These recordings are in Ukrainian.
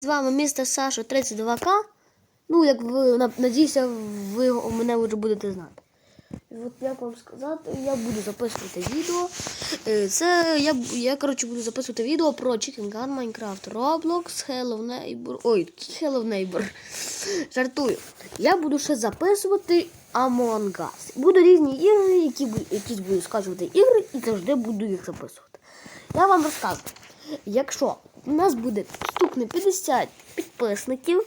З вами містер Саша 32К. Ну, як ви надіюся, ви мене вже будете знати. І от як вам сказати, я буду записувати відео. Е, Це я, я коротше, буду записувати відео про Chicken Gun, Minecraft, Roblox, Hello Neighbor. Ой, Hello Neighbor. Жартую. Я буду ще записувати Among Us. Буду різні ігри, які якісь буду скачувати ігри і завжди буду їх записувати. Я вам розказую. Якщо у нас буде стукне 50 підписників,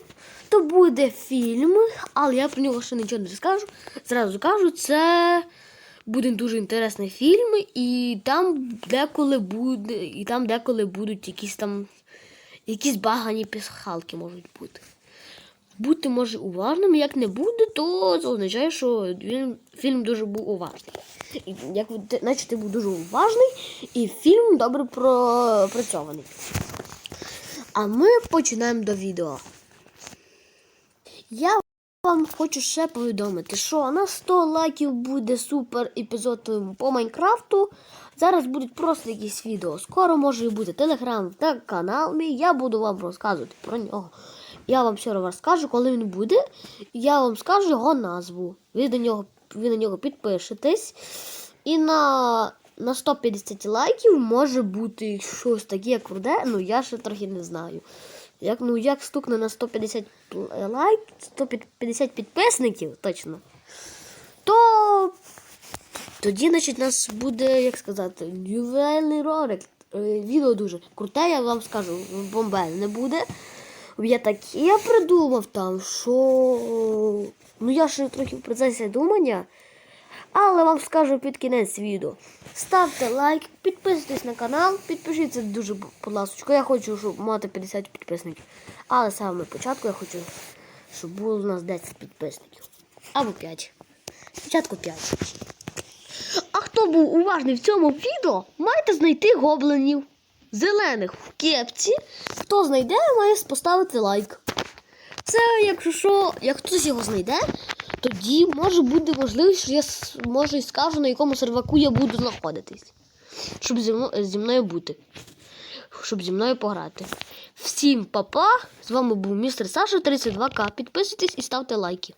то буде фільм, але я про нього ще нічого не розкажу. Зразу кажу, це буде дуже інтересний фільм, і там деколи буде, і там деколи будуть якісь там якісь багані пісхалки можуть бути. Бути може уважним, як не буде, то це означає, що він, фільм дуже був уважний. І як значить, ти був дуже уважний, і фільм добре пропрацьований. А ми починаємо до відео. Я вам хочу ще повідомити, що на 100 лайків буде супер епізод по Майнкрафту. Зараз будуть просто якісь відео. Скоро може бути телеграм та канал мій. Я буду вам розказувати про нього. Я вам все розкажу, коли він буде. Я вам скажу його назву. Ви до нього, ви на нього підпишетесь. І на, на 150 лайків може бути щось таке, як руде. Ну я ще трохи не знаю. Як, ну, як стукне на 150 лайк, 150 підписників, точно, то тоді, значить, у нас буде, як сказати, ювелейний ролик. Е, Відео дуже круте, я вам скажу, бомбезне буде. Я таке придумав там, що. Ну, я ще трохи в процесі думання. Але вам скажу під кінець відео. Ставте лайк, підписуйтесь на канал, підпишіться дуже, будь ласка. Я хочу, щоб мати 50 підписників. Але саме початку я хочу, щоб було у нас 10 підписників. Або 5. Спочатку 5. А хто був уважний в цьому відео, маєте знайти гоблинів зелених в кепці. Хто знайде, має поставити лайк. Це, якщо що, як хтось його знайде, тоді може бути можливість, що я можу і скажу, на якому серваку я буду знаходитись. Щоб зі мною, зі мною бути. Щоб зі мною пограти. Всім па-па! З вами був містер Саша 32К. Підписуйтесь і ставте лайки.